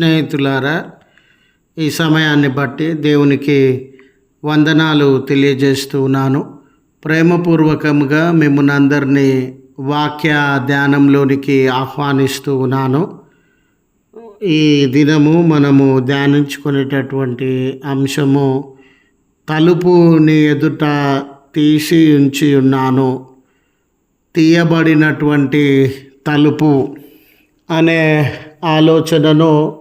స్నేహితులారా ఈ సమయాన్ని బట్టి దేవునికి వందనాలు తెలియజేస్తూ ఉన్నాను. ప్రేమపూర్వకంగా మిమ్మల్ని అందరినీ వాక్య ధ్యానంలోనికి ఆహ్వానిస్తూ ఉన్నాను. ఈ దినము మనము ధ్యానించుకునేటటువంటి అంశము తలుపుని ఎదుట తీసి ఉంచి ఉన్నాను. తీయబడినటువంటి తలుపు అనే ఆలోచనను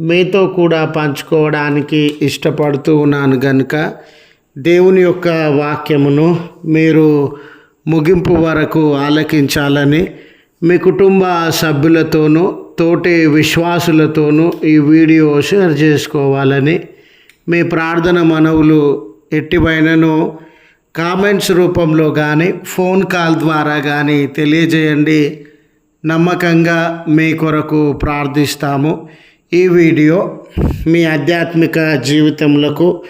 మీతో కూడా పంచుకోవడానికి ఇష్టపడుతూ ఉన్నాను కనుక దేవుని యొక్క వాక్యమును మీరు ముగింపు వరకు ఆలకించాలని మీ కుటుంబ సభ్యులతోనూ తోటి విశ్వాసులతోనూ ఈ వీడియో షేర్ చేసుకోవాలని మీ ప్రార్థన మనవులు ఎట్టివైనను కామెంట్స్ రూపంలో కానీ ఫోన్ కాల్ ద్వారా కానీ తెలియజేయండి. నమ్మకంగా మీ కొరకు ప్రార్థిస్తాము. ఈ వీడియో మీ ఆధ్యాత్మిక జీవితములకు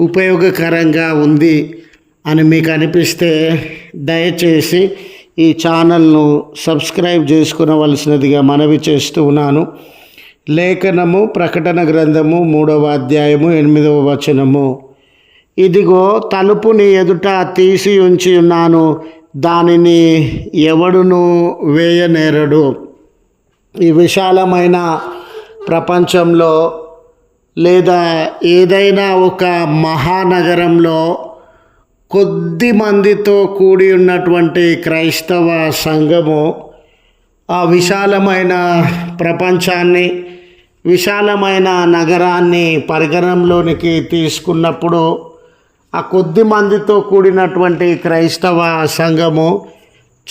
ఉపయోగకరంగా ఉంది అని మీకు అనిపిస్తే దయచేసి ఈ ఛానల్ను సబ్స్క్రైబ్ చేసుకునవలసినదిగా మనవి చేస్తూ ఉన్నాను. లేఖనము ప్రకటన గ్రంథము మూడవ అధ్యాయము ఎనిమిదవ వచనము. ఇదిగో తలుపుని ఎదుట తీసి ఉంచి ఉన్నాను. దానిని ఎవడును వేయనేరడు. ఈ విశాలమైన ప్రపంచంలో లేదా ఏదైనా ఒక మహానగరంలో కొద్ది మందితో కూడి ఉన్నటువంటి క్రైస్తవ సంఘము ఆ విశాలమైన ప్రపంచాన్ని విశాలమైన నగరాన్ని పరిగణంలోనికి తీసుకున్నప్పుడు ఆ కొద్ది మందితో కూడినటువంటి క్రైస్తవ సంఘము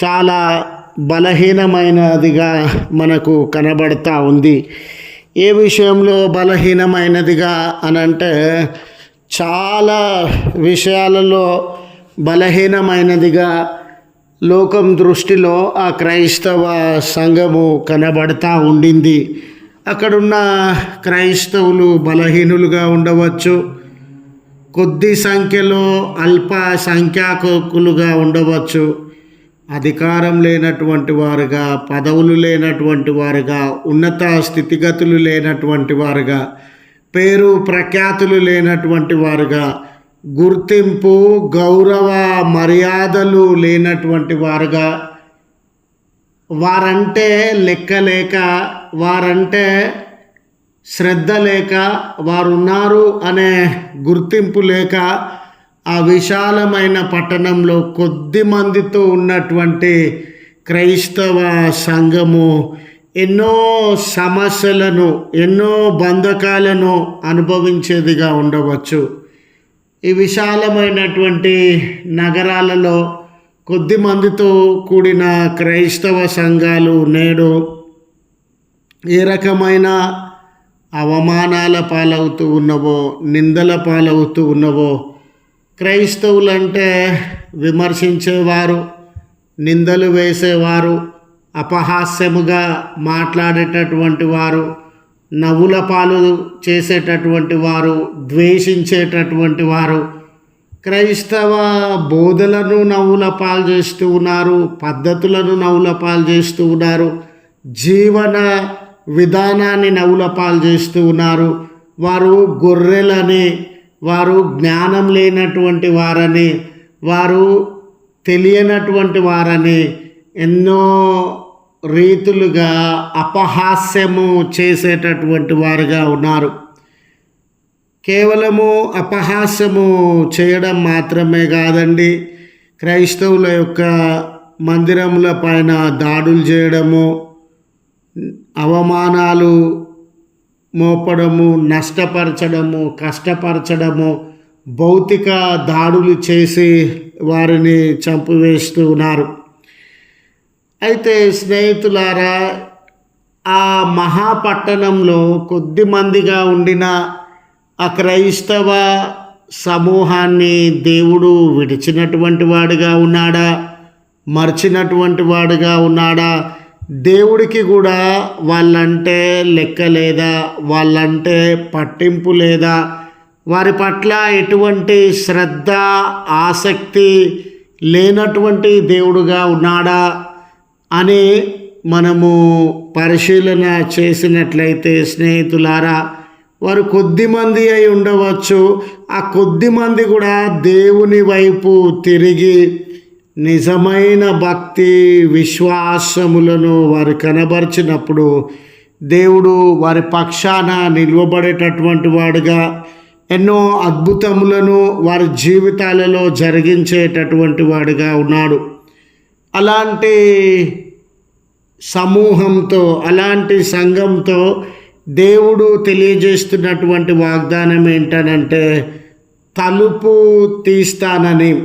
చాలా బలహీనమైనదిగా మనకు కనబడతా ఉంది. ఏ విషయంలో బలహీనమైనదిగా అని అంటే చాలా విషయాలలో బలహీనమైనదిగా లోకం దృష్టిలో ఆ క్రైస్తవ సంఘము కనబడతా ఉండింది. అక్కడున్న క్రైస్తవులు బలహీనులుగా ఉండవచ్చు. కొద్ది సంఖ్యలో అల్ప సంఖ్యాకులుగా ఉండవచ్చు. అధికారం లేనటువంటి వారుగా పదవులు లేనటువంటి వారుగా ఉన్నత స్థితిగతులు లేనటువంటి వారుగా పేరు ప్రఖ్యాతులు లేనటువంటి వారుగా గుర్తింపు గౌరవ మర్యాదలు లేనటువంటి వారుగా వారంటే లెక్కలేక వారంటే శ్రద్ధ లేక వారు ఉన్నారు అనే గుర్తింపు లేక ఆ విశాలమైన పట్టణంలో కొద్ది మందితో ఉన్నటువంటి క్రైస్తవ సంఘము ఎన్నో సమస్యలను ఎన్నో బంధకాలను అనుభవించేదిగా ఉండవచ్చు. ఈ విశాలమైనటువంటి నగరాలలో కొద్ది మందితో కూడిన క్రైస్తవ సంఘాలు నేడు ఏ రకమైన అవమానాల పాలవుతూ ఉన్నవో నిందల పాలవుతూ ఉన్నవో క్రైస్తవులంటే విమర్శించేవారు నిందలు వేసేవారు అపహాస్యముగా మాట్లాడేటటువంటి వారు నవ్వుల పాలు చేసేటటువంటి వారు ద్వేషించేటటువంటి వారు క్రైస్తవ బోధలను నవ్వుల పాలు చేస్తూ ఉన్నారు పద్ధతులను నవ్వుల పాలు చేస్తూ ఉన్నారు జీవన విధానాన్ని నవ్వుల పాలు చేస్తూ ఉన్నారు వారు గొర్రెలని వారు జ్ఞానం లేనటువంటి వారని వారు తెలియనటువంటి వారని ఎన్నో రీతులుగా అపహాస్యము చేసేటటువంటి వారుగా ఉన్నారు. కేవలము అపహాస్యము చేయడం మాత్రమే కాదండి. క్రైస్తవుల యొక్క మందిరముల పైన దాడులు చేయడము అవమానాలు మోపడము నష్టపరచడము కష్టపరచడము భౌతిక దాడులు చేసి వారిని చంపివేస్తూ ఉన్నారు. అయితే స్నేహితులారా ఆ మహాపట్టణంలో కొద్ది మందిగా ఉండిన ఆ క్రైస్తవ సమూహాన్ని దేవుడు విడిచినటువంటి వాడుగా ఉన్నాడా? మర్చినటువంటి వాడుగా ఉన్నాడా? దేవుడికి కూడా వాళ్ళంటే లెక్క లేదా వాళ్ళంటే పట్టింపు లేదా వారి పట్ల ఎటువంటి శ్రద్ధ ఆసక్తి లేనటువంటి దేవుడుగా ఉన్నాడా అని మనము పరిశీలన చేసినట్లయితే స్నేహితులారా వారు కొద్దిమంది అయి ఉండవచ్చు. ఆ కొద్ది మంది కూడా దేవుని వైపు తిరిగి నిజమైన భక్తి విశ్వాసములను వారు కనబరిచినప్పుడు దేవుడు వారి పక్షాన నిల్వబడేటటువంటి వాడుగా ఎన్నో అద్భుతములను వారి జీవితాలలో జరిగించేటటువంటి వాడుగా ఉన్నాడు. అలాంటి సమూహంతో అలాంటి సంఘంతో దేవుడు తెలియజేస్తున్నటువంటి వాగ్దానం ఏంటనంటే తలుపు తీస్తానని.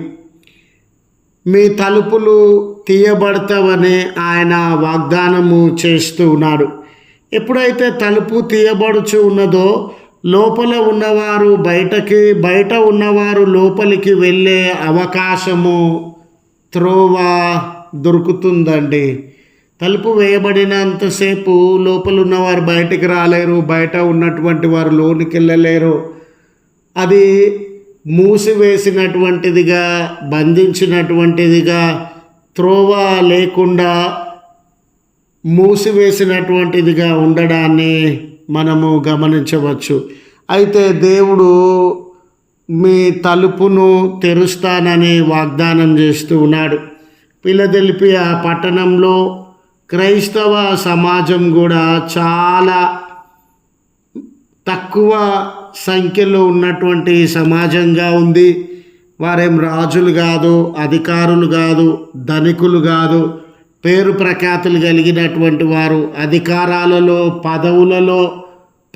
మీ తలుపులు తీయబడతావని ఆయన వాగ్దానము చేస్తూ ఉన్నాడు. ఎప్పుడైతే తలుపు తీయబడుచు ఉన్నదో లోపల ఉన్నవారు బయటకి బయట ఉన్నవారు లోపలికి వెళ్ళే అవకాశము త్రోవ దొరుకుతుందండి. తలుపు వేయబడినంతసేపు లోపల ఉన్నవారు బయటికి రాలేరు బయట ఉన్నటువంటి వారు లోనికి వెళ్ళలేరు. అది మూసివేసినటువంటిదిగా బంధించినటువంటిదిగా త్రోవ లేకుండా మూసివేసినటువంటిదిగా ఉండడాన్ని మనము గమనించవచ్చు. అయితే దేవుడు మీ తలుపును తెరుస్తానని వాగ్దానం చేస్తూ ఉన్నాడు. పిల్లదెలిపి ఆ పట్టణంలో క్రైస్తవ సమాజం కూడా చాలా తక్కువ సంఖ్యలో ఉన్నటువంటి సమాజంగా ఉంది. వారేం రాజులు కాదు అధికారులు కాదు ధనికులు కాదు. పేరు ప్రఖ్యాతులు కలిగినటువంటి వారు అధికారాలలో పదవులలో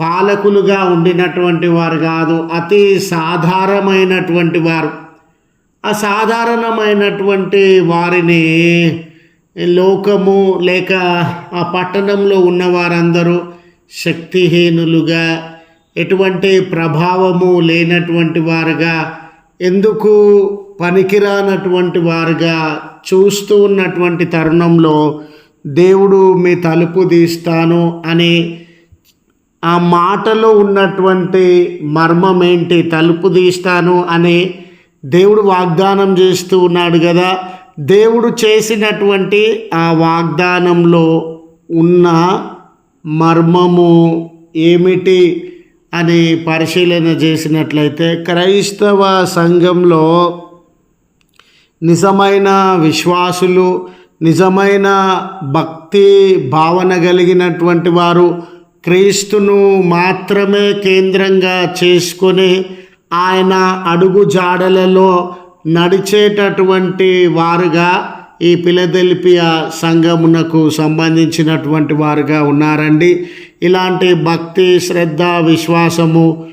పాలకులుగా ఉండినటువంటి వారు కాదు. అతి సాధారణమైనటువంటి వారు. అసాధారణమైనటువంటి వారిని లోకము లేక ఆ పట్టణంలో ఉన్న వారందరూ శక్తిహీనులుగా ఎటువంటి ప్రభావము లేనటువంటి వారుగా ఎందుకు పనికిరానటువంటి వారుగా చూస్తూ ఉన్నటువంటి తరుణంలో దేవుడు మీ తలుపు తీస్తాను అని ఆ మాటలో ఉన్నటువంటి మర్మం ఏంటి తలుపు తీస్తాను అని దేవుడు వాగ్దానం చేస్తూ ఉన్నాడు కదా. దేవుడు చేసినటువంటి ఆ వాగ్దానంలో ఉన్న మర్మము ఏమిటి? అని పరిశీలన చేసినట్లయితే క్రైస్తవ సంఘంలో నిజమైన విశ్వాసులు నిజమైన భక్తి భావన కలిగినటువంటి వారు క్రీస్తును మాత్రమే కేంద్రంగా చేసుకొని ఆయన అడుగు జాడలలో నడిచేటటువంటి వారుగా ఈ పిలదెల్పియా సంఘమునకు సంబంధించినటువంటి వారుగా ఉన్నారండి. ఇలాంటి భక్తి శ్రద్ధ విశ్వాసము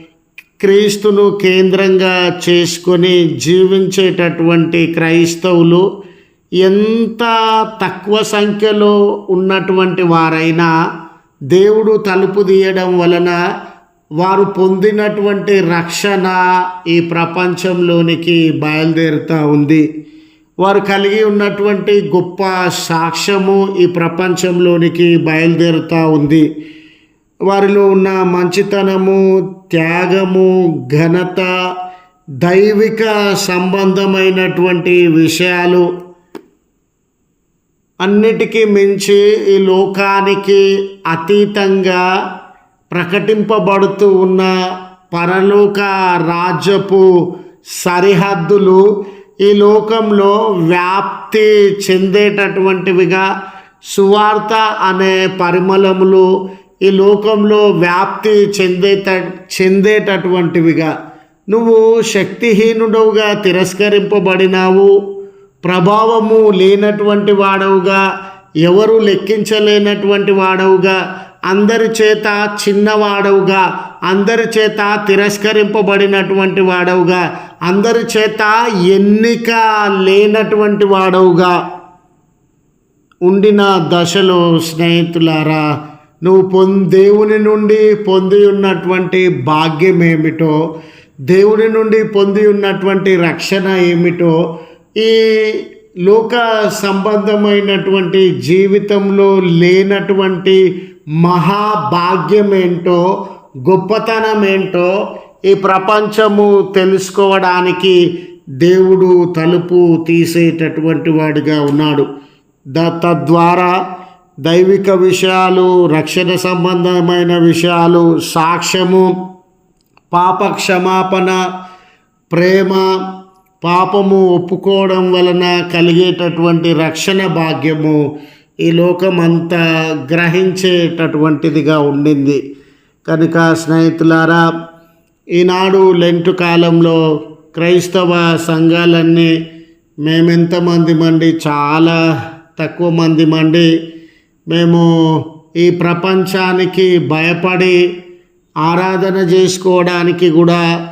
క్రీస్తును కేంద్రంగా చేసుకొని జీవించేటటువంటి క్రైస్తవులు ఎంత తక్కువ సంఖ్యలో ఉన్నటువంటి వారైనా దేవుడు తలుపు తీయడం వలన వారు పొందినటువంటి రక్షణ ఈ ప్రపంచంలోనికి బయలుదేరుతూ ఉంది. వారు కలిగి ఉన్నటువంటి గొప్ప సాక్ష్యము ఈ ప్రపంచంలోనికి బయలుదేరుతూ ఉంది. వారిలో ఉన్న మంచితనము త్యాగము ఘనత దైవిక సంబంధమైనటువంటి విషయాలు అన్నిటికీ మించి ఈ లోకానికి అతీతంగా ప్రకటింపబడుతూ ఉన్న పరలోక రాజ్యపు సరిహద్దులు ఈ లోకంలో వ్యాప్తి చెందేటటువంటివిగా సువార్త అనే పరిమళములు ఈ లోకంలో వ్యాప్తి చెందేట చెందేటటువంటివిగా. నువ్వు శక్తిహీనుడవుగా తిరస్కరింపబడినావు. ప్రభావము లేనటువంటి వాడవుగా. ఎవరు లెక్కించలేనటువంటి వాడవుగా. అందరి చేత చిన్నవాడవుగా. అందరి చేత తిరస్కరింపబడినటువంటి వాడవుగా. అందరి చేత ఎన్నిక లేనటువంటి వాడవుగా. ఉండిన దశలో స్నేహితులారా నువ్వు పొం దేవుని నుండి పొంది ఉన్నటువంటి భాగ్యం ఏమిటో దేవుని నుండి పొంది ఉన్నటువంటి రక్షణ ఏమిటో ఈ లోక సంబంధమైనటువంటి జీవితంలో లేనటువంటి మహాభాగ్యం ఏంటో గొప్పతనం ఏంటో ఈ ప్రపంచము తెలుసుకోవడానికి దేవుడు తలుపు తీసేటటువంటి వాడిగా ఉన్నాడు. ద తద్వారా దైవిక విషయాలు రక్షణ సంబంధమైన విషయాలు సాక్ష్యము పాప క్షమాపణ ప్రేమ పాపము ఒప్పుకోవడం వలన కలిగేటటువంటి రక్షణ భాగ్యము ఈ లోకమంతా గ్రహించేటటువంటిదిగా ఉండింది. కనుక స్నేహితులారా ఈనాడు లెంటు కాలంలో క్రైస్తవ సంఘాలన్నీ మేమెంతమంది మంది చాలా తక్కువ మంది మండి మేము ఈ ప్రపంచానికి భయపడి ఆరాధన చేసుకోవడానికి కూడా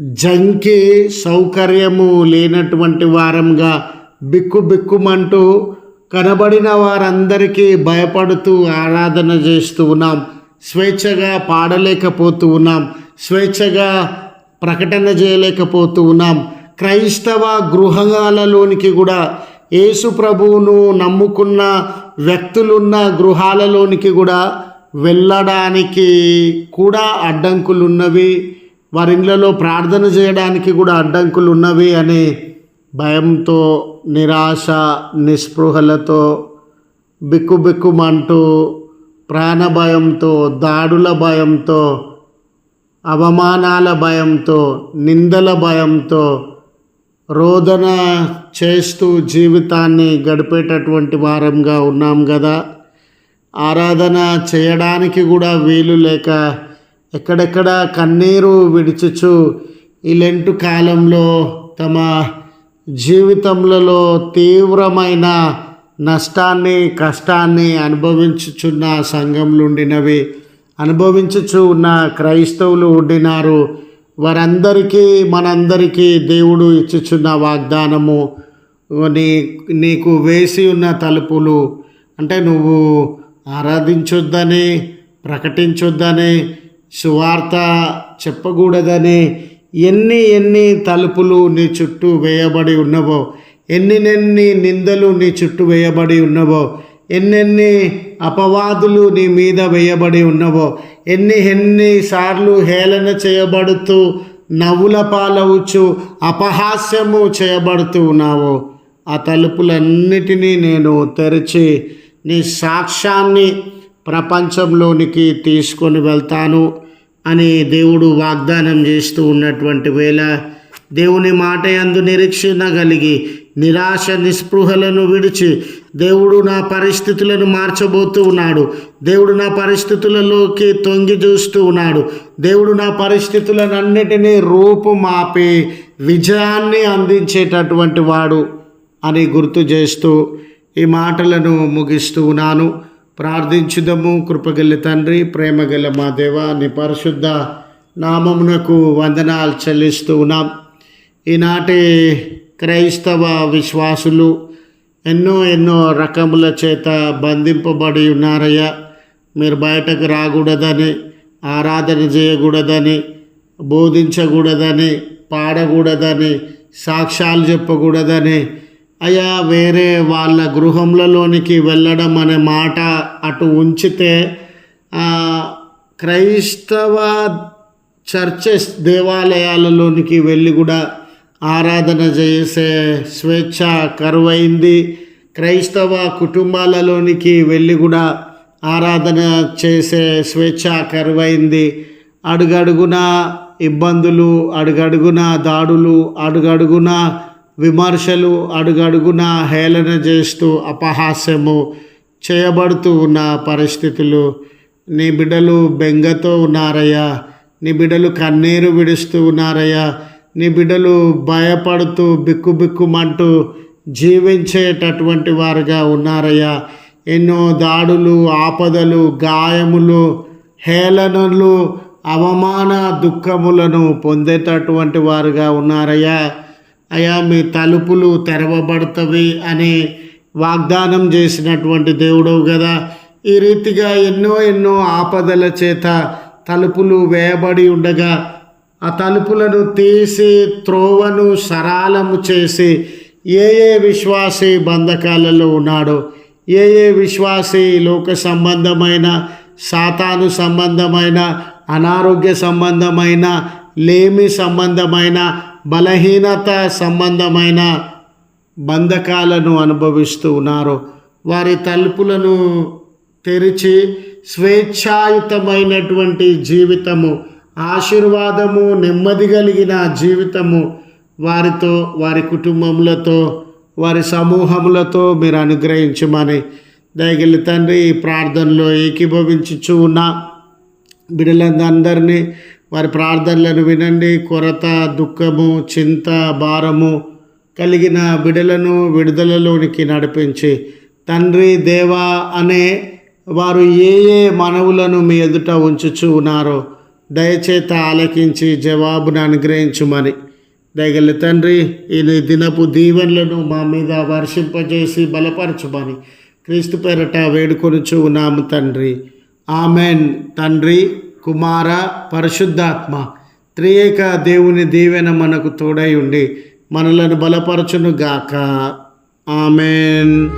జంకి సౌకర్యము లేనటువంటి వారంగా బిక్కు బిక్కుమంటూ కనబడిన వారందరికీ భయపడుతూ ఆరాధన చేస్తూ ఉన్నాం. స్వేచ్ఛగా పాడలేకపోతూ ఉన్నాం. స్వేచ్ఛగా ప్రకటన చేయలేకపోతూ ఉన్నాం. క్రైస్తవ గృహాలలోనికి కూడా యేసు ప్రభువును నమ్ముకున్న వ్యక్తులున్న గృహాలలోనికి కూడా వెళ్ళడానికి కూడా అడ్డంకులు ఉన్నవి వారి ఇళ్ళలో ప్రార్థన చేయడానికి కూడా అడ్డంకులు ఉన్నవి అనే భయంతో నిరాశ నిస్పృహలతో బిక్కుబిక్కుమంటూ ప్రాణ భయంతో దాడుల భయంతో అవమానాల భయంతో నిందల భయంతో రోదన చేస్తూ జీవితాన్ని గడిపేటటువంటి వారంగా ఉన్నాం కదా ఆరాధన చేయడానికి కూడా వీలు లేక ఎక్కడెక్కడ కన్నీరు విడిచుచు ఈ లెంటు కాలంలో తమ జీవితములలో తీవ్రమైన నష్టాన్ని కష్టాన్ని అనుభవించుచున్న సంఘంలో ఉండినవి అనుభవించుచు ఉన్న క్రైస్తవులు ఉండినారు. వారందరికీ మనందరికీ దేవుడు ఇచ్చుచున్న వాగ్దానము నీ నీకు వేసి ఉన్న తలుపులు అంటే నువ్వు ఆరాధించొద్దని ప్రకటించొద్దని సువార్త చెప్పకూడదని ఎన్ని ఎన్ని తలుపులు నీ చుట్టూ వేయబడి ఉన్నవో ఎన్నినెన్ని నిందలు నీ చుట్టూ వేయబడి ఉన్నవో ఎన్నెన్ని అపవాదులు నీ మీద వేయబడి ఉన్నవో ఎన్ని ఎన్ని సార్లు హేళన చేయబడుతూ నవ్వుల పాలవచ్చు అపహాస్యము చేయబడుతూ ఉన్నావో ఆ తలుపులన్నిటినీ నేను తెరిచి నీ సాక్ష్యాన్ని ప్రపంచంలోనికి తీసుకొని వెళ్తాను అని దేవుడు వాగ్దానం చేస్తూ ఉన్నటువంటి వేళ దేవుని మాట యందు నిరీక్షణ కలిగి నిరాశ నిస్పృహలను విడిచి దేవుడు నా పరిస్థితులను మార్చబోతూ ఉన్నాడు. దేవుడు నా పరిస్థితులలోకి తొంగి చూస్తూ ఉన్నాడు. దేవుడు నా పరిస్థితులనన్నిటినీ రూపు రూపుమాపి విజయాన్ని అందించేటటువంటి వాడు అని గుర్తు చేస్తూ ఈ మాటలను ముగిస్తూ ఉన్నాను. ప్రార్థించుదము. కృపగల్లి తండ్రి ప్రేమగల మా దేవ నీ పరిశుద్ధ నామమునకు వందనాలు చెల్లిస్తూ ఉన్నాం. ఈనాటి క్రైస్తవ విశ్వాసులు ఎన్నో ఎన్నో రకముల చేత బంధింపబడి ఉన్నారయ్యా. మీరు బయటకు రాకూడదని ఆరాధన చేయకూడదని బోధించకూడదని పాడకూడదని సాక్ష్యాలు చెప్పకూడదని. అయ్యా వేరే వాళ్ళ గృహంలలోనికి వెళ్ళడం అనే మాట అటు ఉంచితే క్రైస్తవ చర్చెస్ దేవాలయాలలోనికి వెళ్ళి కూడా ఆరాధన చేసే స్వేచ్ఛ కరువైంది. క్రైస్తవ కుటుంబాలలోనికి వెళ్ళి కూడా ఆరాధన చేసే స్వేచ్ఛ కరువైంది. అడుగడుగున ఇబ్బందులు అడుగడుగున దాడులు అడుగడుగున విమర్శలు అడుగడుగున హేళన చేస్తూ అపహాస్యము చేయబడుతూ ఉన్న పరిస్థితులు. నీ బిడ్డలు బెంగతో ఉన్నారయ్యా. నీ బిడ్డలు కన్నీరు విడుస్తూ ఉన్నారయ్యా. నీ బిడ్డలు భయపడుతూ బిక్కుబిక్కుమంటూ జీవించేటటువంటి వారుగా ఉన్నారయ్యా. ఎన్నో దాడులు ఆపదలు గాయములు హేళనలు అవమాన దుఃఖములను పొందేటటువంటి వారుగా ఉన్నారయ్యా. అయా మీ తలుపులు తెరవబడతవి అని వాగ్దానం చేసినటువంటి దేవుడవు కదా. ఈ రీతిగా ఎన్నో ఎన్నో ఆపదల చేత తలుపులు వేయబడి ఉండగా ఆ తలుపులను తీసి త్రోవను సరాలము చేసి ఏ ఏ విశ్వాసి బంధకాలలో ఉన్నాడో ఏ ఏ విశ్వాసి లోక సంబంధమైన సాతాను సంబంధమైన అనారోగ్య సంబంధమైన లేమి సంబంధమైన బలహీనత సంబంధమైన బంధకాలను అనుభవిస్తూ ఉన్నారు వారి తలుపులను తెరిచి స్వేచ్ఛాయుతమైనటువంటి జీవితము ఆశీర్వాదము నెమ్మది కలిగిన జీవితము వారితో వారి కుటుంబములతో వారి సమూహములతో మీరు అనుగ్రహించమని దయగలి తండ్రి ఈ ప్రార్థనలో ఏకీభవించుచు ఉన్న. బిడ్డలందరినీ వారి ప్రార్థనలను వినండి. కొరత దుఃఖము చింత భారము కలిగిన బిడలను విడుదలలోనికి నడిపించి తండ్రి దేవా అనే వారు ఏ ఏ మనవులను మీ ఎదుట ఉంచుచు ఉన్నారో దయచేత ఆలకించి జవాబును అనుగ్రహించుమని. దయగల తండ్రి ఈ దినపు దీవెనలను మా మీద వర్షింపజేసి బలపరచుమని క్రీస్తు పేరట వేడుకొనుచు ఉన్నాము తండ్రి. ఆమెన్. తండ్రి కుమార పరిశుద్ధాత్మ త్రియేక దేవుని దీవెన మనకు తోడై ఉండి మనలను బలపరచును గాక ఆమెన్.